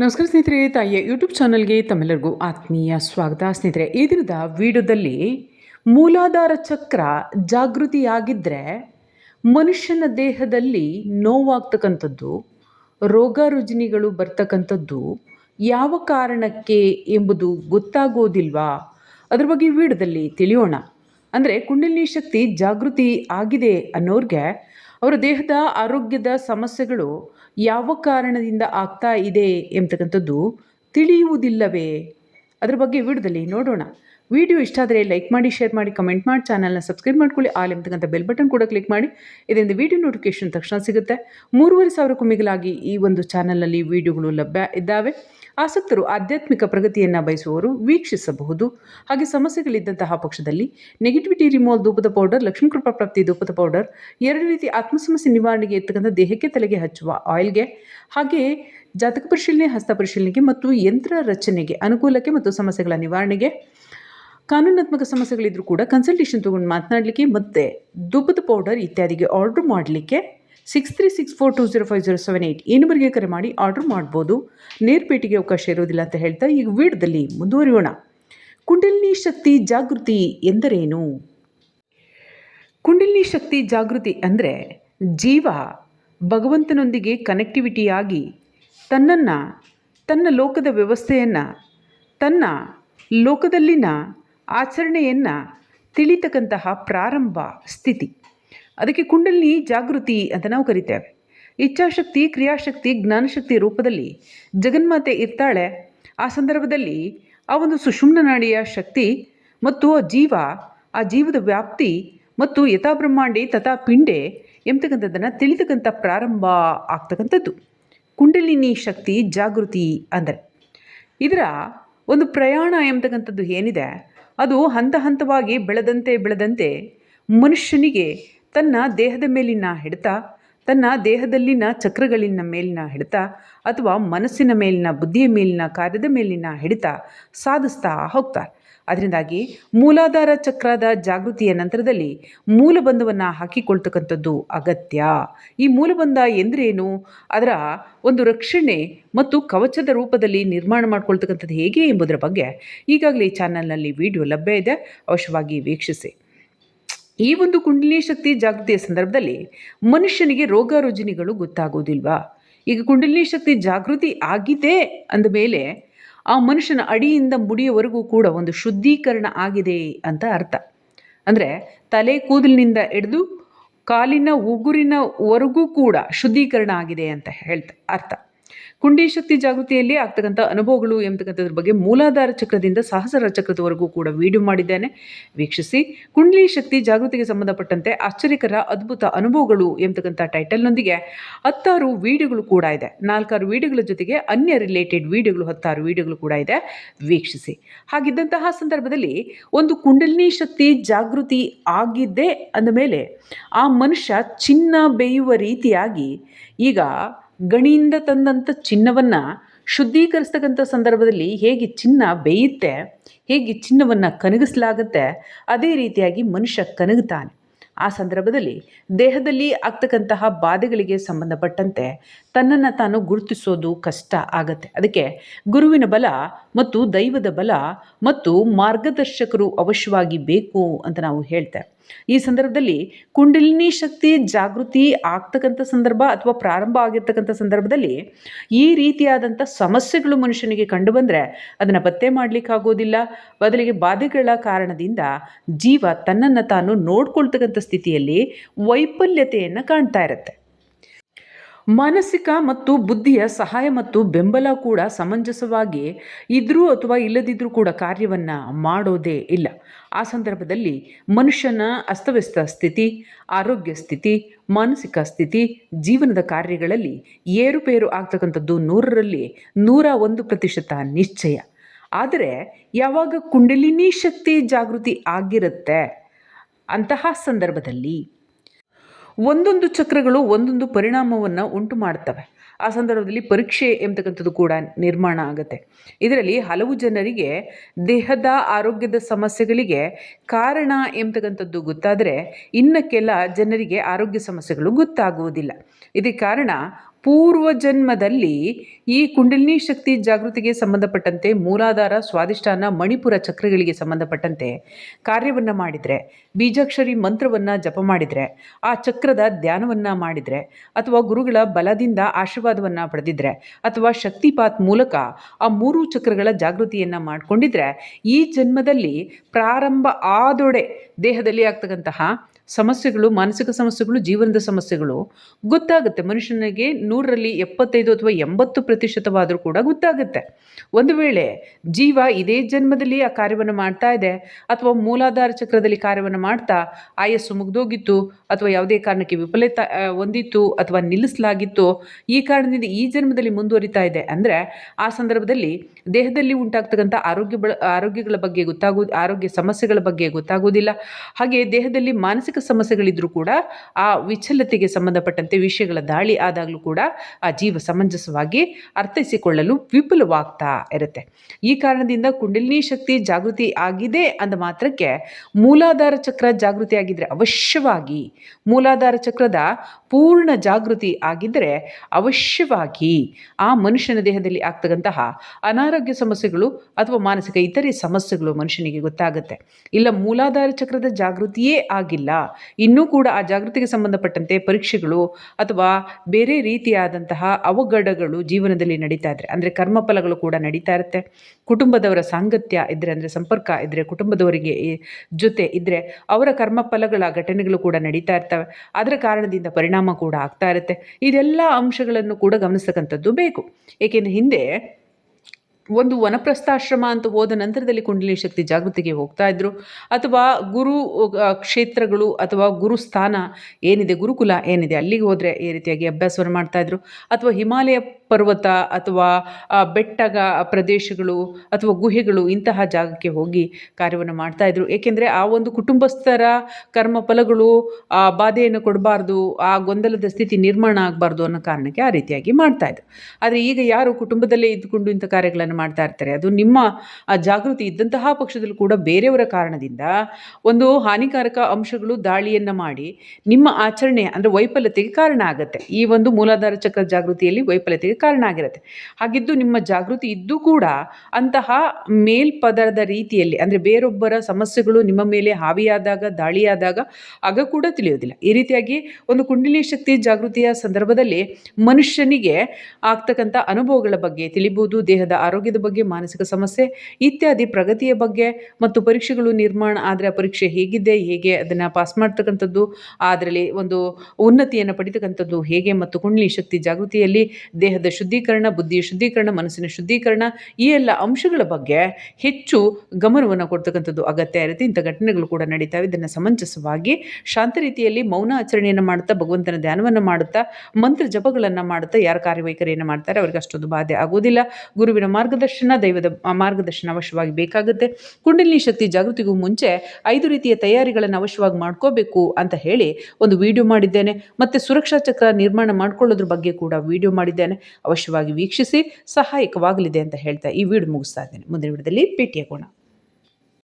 ನಮಸ್ಕಾರ ಸ್ನೇಹಿತರೆ ತಾಯಿಯ ಯೂಟ್ಯೂಬ್ ಚಾನಲ್ಗೆ ತಮ್ಮೆಲ್ಲರಿಗೂ ಆತ್ಮೀಯ ಸ್ವಾಗತ. ಸ್ನೇಹಿತರೆ, ಈ ದಿನದ ವಿಡಿಯೋದಲ್ಲಿ ಮೂಲಾಧಾರ ಚಕ್ರ ಜಾಗೃತಿಯಾಗಿದ್ದರೆ ಮನುಷ್ಯನ ದೇಹದಲ್ಲಿ ನೋವಾಗ್ತಕ್ಕಂಥದ್ದು, ರೋಗ ರುಜಿನಿಗಳು ಬರ್ತಕ್ಕಂಥದ್ದು ಯಾವ ಕಾರಣಕ್ಕೆ ಎಂಬುದು ಗೊತ್ತಾಗೋದಿಲ್ವಾ? ಅದ್ರ ಬಗ್ಗೆ ವೀಡಿಯೋದಲ್ಲಿ ತಿಳಿಯೋಣ. ಅಂದರೆ, ಕುಂಡಲಿನಿ ಶಕ್ತಿ ಜಾಗೃತಿ ಆಗಿದೆ ಅನ್ನೋರಿಗೆ, ಅವರ ದೇಹದ ಆರೋಗ್ಯದ ಸಮಸ್ಯೆಗಳು ಯಾವ ಕಾರಣದಿಂದ ಆಗ್ತಾ ಇದೆ ಎಂಬತಕ್ಕಂಥದ್ದು ತಿಳಿಯುವುದಿಲ್ಲವೇ? ಅದರ ಬಗ್ಗೆ ವಿಡಿಯೋದಲ್ಲಿ ನೋಡೋಣ. ವಿಡಿಯೋ ಇಷ್ಟ ಆದರೆ ಲೈಕ್ ಮಾಡಿ, ಶೇರ್ ಮಾಡಿ, ಕಮೆಂಟ್ ಮಾಡಿ, ಚಾನಲ್ನ ಸಬ್ಸ್ಕ್ರೈಬ್ ಮಾಡ್ಕೊಳ್ಳಿ, ಆಲ್ ಎಂಬತಕ್ಕಂಥ ಬೆಲ್ ಬಟನ್ ಕೂಡ ಕ್ಲಿಕ್ ಮಾಡಿ. ಇದರಿಂದ ವಿಡಿಯೋ ನೋಟಿಫಿಕೇಶನ್ ತಕ್ಷಣ ಸಿಗುತ್ತೆ. ಮೂರುವರೆ ಸಾವಿರಕ್ಕೂ ಮಿಗಿಲಾಗಿ ಈ ಒಂದು ಚಾನಲ್ನಲ್ಲಿ ವಿಡಿಯೋಗಳು ಲಭ್ಯ ಇದ್ದಾವೆ. ಆಸಕ್ತರು ಆಧ್ಯಾತ್ಮಿಕ ಪ್ರಗತಿಯನ್ನು ಬಯಸುವವರು ವೀಕ್ಷಿಸಬಹುದು. ಹಾಗೆ ಸಮಸ್ಯೆಗಳಿದ್ದಂತಹ ಪಕ್ಷದಲ್ಲಿ ನೆಗೆಟಿವಿಟಿ ರಿಮೋಲ್ ಧೂಪದ ಪೌಡರ್ ಲಕ್ಷ್ಮೀಕೃಪಾ ಪ್ರಾಪ್ತಿ ಧೂಪದ ಪೌಡರ್ ಎರಡು ರೀತಿ ಆತ್ಮ ಸಮಸ್ಯೆ ನಿವಾರಣೆಗೆ ಇರ್ತಕ್ಕಂಥ ದೇಹಕ್ಕೆ ತಲೆಗೆ ಹಚ್ಚುವ ಆಯಿಲ್ಗೆ ಹಾಗೆ ಜಾತಕ ಪರಿಶೀಲನೆ, ಹಸ್ತ ಪರಿಶೀಲನೆಗೆ ಮತ್ತು ಯಂತ್ರ ರಚನೆಗೆ, ಅನುಕೂಲಕ್ಕೆ ಮತ್ತು ಸಮಸ್ಯೆಗಳ ನಿವಾರಣೆಗೆ, ಕಾನೂನಾತ್ಮಕ ಸಮಸ್ಯೆಗಳಿದ್ರೂ ಕೂಡ ಕನ್ಸಲ್ಟೇಷನ್ ತೊಗೊಂಡು ಮಾತನಾಡಲಿಕ್ಕೆ ಮತ್ತು ಧೂಪದ ಪೌಡರ್ ಇತ್ಯಾದಿಗೆ ಆರ್ಡ್ರ್ ಮಾಡಲಿಕ್ಕೆ six three six four two zero five zero seven eight ಈ ನಂಬರ್ಗೆ ಕರೆ ಮಾಡಿ ಆರ್ಡ್ರ್ ಮಾಡ್ಬೋದು. ನೇರ್ಪೇಟಿಗೆ ಅವಕಾಶ ಇರೋದಿಲ್ಲ ಅಂತ ಹೇಳ್ತಾ ಈಗ ವಿಡಿಯೋದಲ್ಲಿ ಮುಂದುವರಿಯೋಣ. ಕುಂಡಲಿನಿ ಶಕ್ತಿ ಜಾಗೃತಿ ಎಂದರೇನು? ಕುಂಡಲಿನಿ ಶಕ್ತಿ ಜಾಗೃತಿ ಅಂದರೆ ಜೀವ ಭಗವಂತನೊಂದಿಗೆ ಕನೆಕ್ಟಿವಿಟಿ ಆಗಿ ತನ್ನನ್ನು, ತನ್ನ ಲೋಕದ ವ್ಯವಸ್ಥೆಯನ್ನು, ತನ್ನ ಲೋಕದಲ್ಲಿನ ಆಚರಣೆಯನ್ನು ತಿಳಿತಕ್ಕಂತಹ ಪ್ರಾರಂಭ ಸ್ಥಿತಿ. ಅದಕ್ಕೆ ಕುಂಡಲಿನಿ ಜಾಗೃತಿ ಅಂತ ನಾವು ಕರಿತೇವೆ. ಇಚ್ಛಾಶಕ್ತಿ, ಕ್ರಿಯಾಶಕ್ತಿ, ಜ್ಞಾನಶಕ್ತಿ ರೂಪದಲ್ಲಿ ಜಗನ್ಮಾತೆ ಇರ್ತಾಳೆ. ಆ ಸಂದರ್ಭದಲ್ಲಿ ಆ ಒಂದು ಸುಷುಮ್ನ ನಾಡಿಯ ಶಕ್ತಿ ಮತ್ತು ಆ ಜೀವ, ಆ ಜೀವದ ವ್ಯಾಪ್ತಿ ಮತ್ತು ಯಥಾ ಬ್ರಹ್ಮಾಂಡಿ ತಥಾ ಪಿಂಡೆ ಎಂಬತಕ್ಕಂಥದ್ದನ್ನು ತಿಳಿತಕ್ಕಂಥ ಪ್ರಾರಂಭ ಆಗ್ತಕ್ಕಂಥದ್ದು. ಕುಂಡಲಿನಿ ಶಕ್ತಿ ಜಾಗೃತಿ ಅಂದರೆ ಇದರ ಒಂದು ಪ್ರಯಾಣ ಎಂಬತಕ್ಕಂಥದ್ದು ಏನಿದೆ? ಅದು ಹಂತ ಹಂತವಾಗಿ ಬೆಳೆದಂತೆ ಬೆಳೆದಂತೆ ಮನುಷ್ಯನಿಗೆ ತನ್ನ ದೇಹದ ಮೇಲಿನ ಹಿಡಿತ, ತನ್ನ ದೇಹದಲ್ಲಿನ ಚಕ್ರಗಳಿನ ಮೇಲಿನ ಹಿಡಿತ ಅಥವಾ ಮನಸ್ಸಿನ ಮೇಲಿನ ಬುದ್ಧಿಯ ಮೇಲಿನ ಕಾರ್ಯದ ಮೇಲಿನ ಹಿಡಿತ ಸಾಧಿಸ್ತಾ ಹೋಗ್ತಾರೆ ಅದರಿಂದಾಗಿ ಮೂಲಾಧಾರ ಚಕ್ರದ ಜಾಗೃತಿಯ ನಂತರದಲ್ಲಿ ಮೂಲಬಂಧವನ್ನು ಹಾಕಿಕೊಳ್ತಕ್ಕಂಥದ್ದು ಅಗತ್ಯ. ಈ ಮೂಲಬಂಧ ಎಂದರೇನು? ಅದರ ಒಂದು ರಕ್ಷಣೆ ಮತ್ತು ಕವಚದ ರೂಪದಲ್ಲಿ ನಿರ್ಮಾಣ ಮಾಡಿಕೊಳ್ತಕ್ಕಂಥದ್ದು ಹೇಗೆ ಎಂಬುದರ ಬಗ್ಗೆ ಈಗಾಗಲೇ ಚಾನಲ್ನಲ್ಲಿ ವಿಡಿಯೋ ಲಭ್ಯ ಇದೆ. ಅವಶ್ಯವಾಗಿ ವೀಕ್ಷಿಸಿ. ಈ ಒಂದು ಕುಂಡಲಿನಿ ಶಕ್ತಿ ಜಾಗೃತಿಯ ಸಂದರ್ಭದಲ್ಲಿ ಮನುಷ್ಯನಿಗೆ ರೋಗ ರುಜಿನಿಗಳು ಗೊತ್ತಾಗೋದಿಲ್ವಾ? ಈಗ ಕುಂಡಲಿನಿ ಶಕ್ತಿ ಜಾಗೃತಿ ಆಗಿದೆ ಅಂದ ಮೇಲೆ ಆ ಮನುಷ್ಯನ ಅಡಿಯಿಂದ ಮುಡಿಯವರೆಗೂ ಕೂಡ ಒಂದು ಶುದ್ಧೀಕರಣ ಆಗಿದೆ ಅಂತ ಅರ್ಥ. ಅಂದರೆ ತಲೆ ಕೂದಲಿನಿಂದ ಹಿಡಿದು ಕಾಲಿನ ಉಗುರಿನವರೆಗೂ ಕೂಡ ಶುದ್ಧೀಕರಣ ಆಗಿದೆ ಅಂತ ಹೇಳ್ತಾ, ಅರ್ಥ. ಕುಂಡಿ ಶಕ್ತಿ ಜಾಗೃತಿಯಲ್ಲಿ ಆಗ್ತಕ್ಕಂಥ ಅನುಭವಗಳು ಎಂಬತಕ್ಕಂಥದ್ರ ಬಗ್ಗೆ ಮೂಲಾಧಾರ ಚಕ್ರದಿಂದ ಸಹಸ್ರ ಚಕ್ರದವರೆಗೂ ಕೂಡ ವಿಡಿಯೋ ಮಾಡಿದ್ದೇನೆ. ವೀಕ್ಷಿಸಿ, ಕುಂಡಲಿ ಶಕ್ತಿ ಜಾಗೃತಿಗೆ ಸಂಬಂಧಪಟ್ಟಂತೆ ಆಶ್ಚರ್ಯಕರ ಅದ್ಭುತ ಅನುಭವಗಳು ಎಂಬತಕ್ಕಂಥ ಟೈಟಲ್ನೊಂದಿಗೆ ಹತ್ತಾರು ವಿಡಿಯೋಗಳು ಕೂಡ ಇದೆ. ನಾಲ್ಕಾರು ವಿಡಿಯೋಗಳ ಜೊತೆಗೆ ಅನ್ಯ ರಿಲೇಟೆಡ್ ವಿಡಿಯೋಗಳು, ಹತ್ತಾರು ವಿಡಿಯೋಗಳು ಕೂಡ ಇದೆ. ವೀಕ್ಷಿಸಿ. ಹಾಗಿದ್ದಂತಹ ಸಂದರ್ಭದಲ್ಲಿ ಒಂದು ಕುಂಡಲಿನಿ ಶಕ್ತಿ ಜಾಗೃತಿ ಆಗಿದ್ದೆ ಅಂದಮೇಲೆ ಆ ಮನುಷ್ಯ ಚಿನ್ನ ಬೇಯುವ ರೀತಿಯಾಗಿ ಈಗ ಗಣಿಯಿಂದ ತಂದಂಥ ಚಿನ್ನವನ್ನು ಶುದ್ಧೀಕರಿಸ್ತಕ್ಕಂಥ ಸಂದರ್ಭದಲ್ಲಿ ಹೇಗೆ ಚಿನ್ನ ಬೇಯುತ್ತೆ, ಹೇಗೆ ಚಿನ್ನವನ್ನು ಕನಗಿಸಲಾಗುತ್ತೆ, ಅದೇ ರೀತಿಯಾಗಿ ಮನುಷ್ಯ ಕನಗುತ್ತಾನೆ. ಆ ಸಂದರ್ಭದಲ್ಲಿ ದೇಹದಲ್ಲಿ ಆಗ್ತಕ್ಕಂತಹ ಬಾಧೆಗಳಿಗೆ ಸಂಬಂಧಪಟ್ಟಂತೆ ತನ್ನನ್ನು ತಾನು ಗುರುತಿಸೋದು ಕಷ್ಟ ಆಗತ್ತೆ. ಅದಕ್ಕೆ ಗುರುವಿನ ಬಲ ಮತ್ತು ದೈವದ ಬಲ ಮತ್ತು ಮಾರ್ಗದರ್ಶಕರು ಅವಶ್ಯವಾಗಿ ಬೇಕು ಅಂತ ನಾವು ಹೇಳ್ತೇವೆ. ಈ ಸಂದರ್ಭದಲ್ಲಿ ಕುಂಡಲಿನಿ ಶಕ್ತಿ ಜಾಗೃತಿ ಆಗ್ತಕ್ಕಂಥ ಸಂದರ್ಭ ಅಥವಾ ಪ್ರಾರಂಭ ಆಗಿರ್ತಕ್ಕಂಥ ಸಂದರ್ಭದಲ್ಲಿ ಈ ರೀತಿಯಾದಂಥ ಸಮಸ್ಯೆಗಳು ಮನುಷ್ಯನಿಗೆ ಕಂಡು ಬಂದರೆ ಅದನ್ನು ಪತ್ತೆ ಮಾಡಲಿಕ್ಕಾಗೋದಿಲ್ಲ. ಬದಲಿಗೆ ಬಾಧೆಗಳ ಕಾರಣದಿಂದ ಜೀವ ತನ್ನನ್ನು ತಾನು ನೋಡ್ಕೊಳ್ತಕ್ಕಂಥ ಸ್ಥಿತಿಯಲ್ಲಿ ವೈಫಲ್ಯತೆಯನ್ನು ಕಾಣ್ತಾ ಇರುತ್ತೆ. ಮಾನಸಿಕ ಮತ್ತು ಬುದ್ಧಿಯ ಸಹಾಯ ಮತ್ತು ಬೆಂಬಲ ಕೂಡ ಸಮಂಜಸವಾಗಿ ಇದ್ರೂ ಅಥವಾ ಇಲ್ಲದಿದ್ರೂ ಕೂಡ ಕಾರ್ಯವನ್ನು ಮಾಡೋದೇ ಇಲ್ಲ. ಆ ಸಂದರ್ಭದಲ್ಲಿ ಮನುಷ್ಯನ ಅಸ್ತವ್ಯಸ್ತ ಸ್ಥಿತಿ, ಆರೋಗ್ಯ ಸ್ಥಿತಿ, ಮಾನಸಿಕ ಸ್ಥಿತಿ, ಜೀವನದ ಕಾರ್ಯಗಳಲ್ಲಿ ಏರುಪೇರು ಆಗ್ತಕ್ಕಂಥದ್ದು ನೂರರಲ್ಲಿ ನೂರ ಒಂದು ಪ್ರತಿಶತ ನಿಶ್ಚಯ. ಆದರೆ ಯಾವಾಗ ಕುಂಡಲಿನಿ ಶಕ್ತಿ ಜಾಗೃತಿ ಆಗಿರುತ್ತೆ ಅಂತಹ ಸಂದರ್ಭದಲ್ಲಿ ಒಂದೊಂದು ಚಕ್ರಗಳು ಒಂದೊಂದು ಪರಿಣಾಮವನ್ನು ಉಂಟು ಮಾಡ್ತವೆ. ಆ ಸಂದರ್ಭದಲ್ಲಿ ಪರೀಕ್ಷೆ ಎಂಬತಕ್ಕಂಥದ್ದು ಕೂಡ ನಿರ್ಮಾಣ ಆಗುತ್ತೆ. ಇದರಲ್ಲಿ ಹಲವು ಜನರಿಗೆ ದೇಹದ ಆರೋಗ್ಯದ ಸಮಸ್ಯೆಗಳಿಗೆ ಕಾರಣ ಎಂಬತಕ್ಕಂಥದ್ದು ಗೊತ್ತಾದರೆ, ಇನ್ನು ಕೆಲ ಜನರಿಗೆ ಆರೋಗ್ಯ ಸಮಸ್ಯೆಗಳು ಗೊತ್ತಾಗುವುದಿಲ್ಲ. ಇದಕ್ಕೆ ಕಾರಣ ಪೂರ್ವ ಜನ್ಮದಲ್ಲಿ ಈ ಕುಂಡಲಿನಿ ಶಕ್ತಿ ಜಾಗೃತಿಗೆ ಸಂಬಂಧಪಟ್ಟಂತೆ ಮೂಲಾಧಾರ ಸ್ವಾದಿಷ್ಠಾನ ಮಣಿಪುರ ಚಕ್ರಗಳಿಗೆ ಸಂಬಂಧಪಟ್ಟಂತೆ ಕಾರ್ಯವನ್ನು ಮಾಡಿದರೆ, ಬೀಜಾಕ್ಷರಿ ಮಂತ್ರವನ್ನು ಜಪ ಮಾಡಿದರೆ, ಆ ಚಕ್ರದ ಧ್ಯಾನವನ್ನು ಮಾಡಿದರೆ, ಅಥವಾ ಗುರುಗಳ ಬಲದಿಂದ ಆಶೀರ್ವಾದವನ್ನು ಪಡೆದಿದ್ರೆ, ಅಥವಾ ಶಕ್ತಿಪಾತ್ ಮೂಲಕ ಆ ಮೂರು ಚಕ್ರಗಳ ಜಾಗೃತಿಯನ್ನು ಮಾಡಿಕೊಂಡಿದ್ರೆ, ಈ ಜನ್ಮದಲ್ಲಿ ಪ್ರಾರಂಭ ಆದೊಡೆ ದೇಹದಲ್ಲಿ ಆಗ್ತಕ್ಕಂತಹ ಸಮಸ್ಯೆಗಳು, ಮಾನಸಿಕ ಸಮಸ್ಯೆಗಳು, ಜೀವನದ ಸಮಸ್ಯೆಗಳು ಗೊತ್ತಾಗುತ್ತೆ. ಮನುಷ್ಯನಿಗೆ ನೂರರಲ್ಲಿ ಎಪ್ಪತ್ತೈದು ಅಥವಾ ಎಂಬತ್ತು ಪ್ರತಿಶತವಾದರೂ ಕೂಡ ಗೊತ್ತಾಗುತ್ತೆ. ಒಂದು ವೇಳೆ ಜೀವ ಇದೇ ಜನ್ಮದಲ್ಲಿ ಆ ಕಾರ್ಯವನ್ನು ಮಾಡ್ತಾ ಇದೆ ಅಥವಾ ಮೂಲಾಧಾರ ಚಕ್ರದಲ್ಲಿ ಕಾರ್ಯವನ್ನು ಮಾಡ್ತಾ ಆಯಸ್ಸು ಮುಗ್ದೋಗಿತ್ತು ಅಥವಾ ಯಾವುದೇ ಕಾರಣಕ್ಕೆ ವಿಫಲತ ಹೊಂದಿತ್ತು ಅಥವಾ ನಿಲ್ಲಿಸಲಾಗಿತ್ತು, ಈ ಕಾರಣದಿಂದ ಈ ಜನ್ಮದಲ್ಲಿ ಮುಂದುವರಿತಾ ಇದೆ ಅಂದರೆ ಆ ಸಂದರ್ಭದಲ್ಲಿ ದೇಹದಲ್ಲಿ ಉಂಟಾಗ್ತಕ್ಕಂಥ ಆರೋಗ್ಯ ಬಳ, ಆರೋಗ್ಯಗಳ ಬಗ್ಗೆ ಗೊತ್ತಾಗೋ, ಆರೋಗ್ಯ ಸಮಸ್ಯೆಗಳ ಬಗ್ಗೆ ಗೊತ್ತಾಗೋದಿಲ್ಲ ಹಾಗೆ ದೇಹದಲ್ಲಿ ಮಾನಸಿಕ ಸಮಸ್ಯೆಗಳಿದ್ರೂ ಕೂಡ ಆ ವಿಚಲತೆಗೆ ಸಂಬಂಧಪಟ್ಟಂತೆ ವಿಷಯಗಳ ದಾಳಿ ಆದಾಗಲೂ ಕೂಡ ಆ ಜೀವ ಸಮಂಜಸವಾಗಿ ಅರ್ಥೈಸಿಕೊಳ್ಳಲು ವಿಪುಲವಾಗ್ತಾ ಇರುತ್ತೆ. ಈ ಕಾರಣದಿಂದ ಕುಂಡಲಿನಿ ಶಕ್ತಿ ಜಾಗೃತಿ ಆಗಿದೆ ಅಂದ ಮಾತ್ರಕ್ಕೆ ಮೂಲಾಧಾರ ಚಕ್ರ ಜಾಗೃತಿ ಆಗಿದ್ದರೆ ಅವಶ್ಯವಾಗಿ, ಮೂಲಾಧಾರ ಚಕ್ರದ ಪೂರ್ಣ ಜಾಗೃತಿ ಆಗಿದ್ದರೆ ಅವಶ್ಯವಾಗಿ. ಆ ಮನುಷ್ಯನ ದೇಹದಲ್ಲಿ ಆಗ್ತಕ್ಕಂತಹ ಅನಾರೋಗ್ಯ ಸಮಸ್ಯೆಗಳು ಅಥವಾ ಮಾನಸಿಕ ಇತರೆ ಸಮಸ್ಯೆಗಳು ಮನುಷ್ಯನಿಗೆ ಗೊತ್ತಾಗುತ್ತೆ. ಇಲ್ಲ, ಮೂಲಾಧಾರ ಚಕ್ರದ ಜಾಗೃತಿಯೇ ಆಗಿಲ್ಲ. ಇನ್ನೂ ಕೂಡ ಆ ಜಾಗೃತಿಗೆ ಸಂಬಂಧಪಟ್ಟಂತೆ ಪರೀಕ್ಷೆಗಳು ಅಥವಾ ಬೇರೆ ರೀತಿಯಾದಂತಹ ಅವಘಡಗಳು ಜೀವನದಲ್ಲಿ ನಡೀತಾ ಇದ್ರೆ, ಅಂದರೆ ಕರ್ಮಫಲಗಳು ಕೂಡ ನಡೀತಾ ಇರುತ್ತೆ. ಕುಟುಂಬದವರ ಸಾಂಗತ್ಯ ಇದ್ದರೆ ಅಂದರೆ ಸಂಪರ್ಕ ಇದ್ದರೆ ಕುಟುಂಬದವರಿಗೆ ಜೊತೆ ಇದ್ದರೆ ಅವರ ಕರ್ಮಫಲಗಳ ಘಟನೆಗಳು ಕೂಡ ನಡೀತಾ ಇರ್ತವೆ. ಅದರ ಕಾರಣದಿಂದ ಪರಿಣಾಮ ಕೂಡ ಆಗ್ತಾ ಇರುತ್ತೆ. ಇದೆಲ್ಲ ಅಂಶಗಳನ್ನು ಕೂಡ ಗಮನಿಸ್ತಕ್ಕಂಥದ್ದು ಬೇಕು. ಏಕೆಂದರೆ ಹಿಂದೆ ಒಂದು ವನಪ್ರಸ್ಥಾಶ್ರಮ ಅಂತ ಹೋದ ನಂತರದಲ್ಲಿ ಕುಂಡಲಿ ಶಕ್ತಿ ಜಾಗೃತಿಗೆ ಹೋಗ್ತಾ ಇದ್ರು. ಅಥವಾ ಗುರು ಕ್ಷೇತ್ರಗಳು ಅಥವಾ ಗುರು ಸ್ಥಾನ ಏನಿದೆ, ಗುರುಕುಲ ಏನಿದೆ, ಅಲ್ಲಿಗೆ ಹೋದರೆ ಈ ರೀತಿಯಾಗಿ ಅಭ್ಯಾಸವನ್ನು ಮಾಡ್ತಾಯಿದ್ರು ಅಥವಾ ಹಿಮಾಲಯ ಪರ್ವತ ಅಥವಾ ಬೆಟ್ಟಗ ಪ್ರದೇಶಗಳು ಅಥವಾ ಗುಹೆಗಳು ಇಂತಹ ಜಾಗಕ್ಕೆ ಹೋಗಿ ಕಾರ್ಯವನ್ನು ಮಾಡ್ತಾಯಿದ್ರು ಏಕೆಂದರೆ ಆ ಒಂದು ಕುಟುಂಬಸ್ಥರ ಕರ್ಮ ಫಲಗಳು, ಆ, ಬಾಧೆಯನ್ನು ಕೊಡಬಾರ್ದು, ಆ ಗೊಂದಲದ ಸ್ಥಿತಿ ನಿರ್ಮಾಣ ಆಗಬಾರ್ದು ಅನ್ನೋ ಕಾರಣಕ್ಕೆ ಆ ರೀತಿಯಾಗಿ ಮಾಡ್ತಾ ಮಾಡ್ತಾಯಿದ್ರು ಆದರೆ ಈಗ ಯಾರು ಕುಟುಂಬದಲ್ಲೇ ಇದ್ದುಕೊಂಡು ಇಂಥ ಕಾರ್ಯಗಳನ್ನು ಮಾಡ್ತಾ ಇರ್ತಾರೆ. ಅದು ನಿಮ್ಮ, ಆ ಜಾಗೃತಿ ಇದ್ದಂತಹ ಪಕ್ಷದಲ್ಲೂ ಕೂಡ ಬೇರೆಯವರ ಕಾರಣದಿಂದ ಒಂದು ಹಾನಿಕಾರಕ ಅಂಶಗಳು ದಾಳಿಯನ್ನು ಮಾಡಿ ನಿಮ್ಮ ಆಚರಣೆ ಅಂದರೆ ವೈಫಲ್ಯತೆಗೆ ಕಾರಣ ಆಗುತ್ತೆ. ಈ ಒಂದು ಮೂಲಾಧಾರ ಚಕ್ರ ಜಾಗೃತಿಯಲ್ಲಿ ವೈಫಲ್ಯತೆಗೆ ಕಾರಣ ಆಗಿರುತ್ತೆ. ಹಾಗಿದ್ದು ನಿಮ್ಮ ಜಾಗೃತಿ ಇದ್ದು ಕೂಡ ಅಂತಹ ಮೇಲ್ಪದರದ ರೀತಿಯಲ್ಲಿ ಅಂದರೆ ಬೇರೊಬ್ಬರ ಸಮಸ್ಯೆಗಳು ನಿಮ್ಮ ಮೇಲೆ ಹಾವಿಯಾದಾಗ, ದಾಳಿಯಾದಾಗ ಆಗ ಕೂಡ ತಿಳಿಯೋದಿಲ್ಲ. ಈ ರೀತಿಯಾಗಿ ಒಂದು ಕುಂಡಲಿ ಶಕ್ತಿ ಜಾಗೃತಿಯ ಸಂದರ್ಭದಲ್ಲಿ ಮನುಷ್ಯನಿಗೆ ಆಗ್ತಕ್ಕಂಥ ಅನುಭವಗಳ ಬಗ್ಗೆ ತಿಳಿಬೋದು, ದೇಹದ ಆರೋಗ್ಯದ ಬಗ್ಗೆ, ಮಾನಸಿಕ ಸಮಸ್ಯೆ ಇತ್ಯಾದಿ ಪ್ರಗತಿಯ ಬಗ್ಗೆ ಮತ್ತು ಪರೀಕ್ಷೆಗಳು ನಿರ್ಮಾಣ ಆದರೆ ಆ ಪರೀಕ್ಷೆ ಹೇಗಿದೆ, ಹೇಗೆ ಅದನ್ನು ಪಾಸ್ ಮಾಡ್ತಕ್ಕಂಥದ್ದು ಅದರಲ್ಲಿ ಒಂದು ಉನ್ನತಿಯನ್ನು ಪಡಿತಕ್ಕಂಥದ್ದು ಹೇಗೆ ಮತ್ತು ಕುಂಡಲಿ ಶಕ್ತಿ ಜಾಗೃತಿಯಲ್ಲಿ ದೇಹದ ಶುದ್ಧೀಕರಣ, ಬುದ್ಧಿಯ ಶುದ್ಧೀಕರಣ, ಮನಸ್ಸಿನ ಶುದ್ಧೀಕರಣ ಈ ಎಲ್ಲ ಅಂಶಗಳ ಬಗ್ಗೆ ಹೆಚ್ಚು ಗಮನವನ್ನು ಕೊಡ್ತಕ್ಕಂಥದ್ದು ಅಗತ್ಯ ಇರುತ್ತೆ. ಇಂಥ ಘಟನೆಗಳು ಕೂಡ ನಡೀತಾವೆ. ಇದನ್ನು ಸಮಂಜಸವಾಗಿ ಶಾಂತ ರೀತಿಯಲ್ಲಿ ಮೌನ ಆಚರಣೆಯನ್ನು ಮಾಡುತ್ತಾ, ಭಗವಂತನ ಧ್ಯಾನವನ್ನು ಮಾಡುತ್ತಾ, ಮಂತ್ರ ಜಪಗಳನ್ನು ಮಾಡುತ್ತಾ, ಯಾರು ಕಾರ್ಯವೈಖರಿಯನ್ನು ಮಾಡ್ತಾರೆ, ಅವರಿಗೆ ಅಷ್ಟೊಂದು ಬಾಧೆ ಆಗೋದಿಲ್ಲ ಗುರುವಿನ ಮಾರ್ಗದರ್ಶನ, ದೈವದ ಮಾರ್ಗದರ್ಶನ ಅವಶ್ಯವಾಗಿ ಬೇಕಾಗುತ್ತೆ. ಕುಂಡಲಿನಿ ಶಕ್ತಿ ಜಾಗೃತಿಗೂ ಮುಂಚೆ ಐದು ರೀತಿಯ ತಯಾರಿಗಳನ್ನು ಅವಶ್ಯವಾಗಿ ಮಾಡ್ಕೋಬೇಕು ಅಂತ ಹೇಳಿ ಒಂದು ವಿಡಿಯೋ ಮಾಡಿದ್ದೇನೆ. ಮತ್ತು ಸುರಕ್ಷಾ ಚಕ್ರ ನಿರ್ಮಾಣ ಮಾಡ್ಕೊಳ್ಳೋದ್ರ ಬಗ್ಗೆ ಕೂಡ ವಿಡಿಯೋ ಮಾಡಿದ್ದೇನೆ. ಅವಶ್ಯವಾಗಿ ವೀಕ್ಷಿಸಿ, ಸಹಾಯಕವಾಗಲಿದೆ ಅಂತ ಹೇಳ್ತಾ ಈ ವಿಡಿಯೋ ಮುಗಿಸ್ತಾ ಇದ್ದೇನೆ. ಮುಂದಿನ ವಿಡಿಯೋದಲ್ಲಿ ಭೇಟಿಯಾಗೋಣ.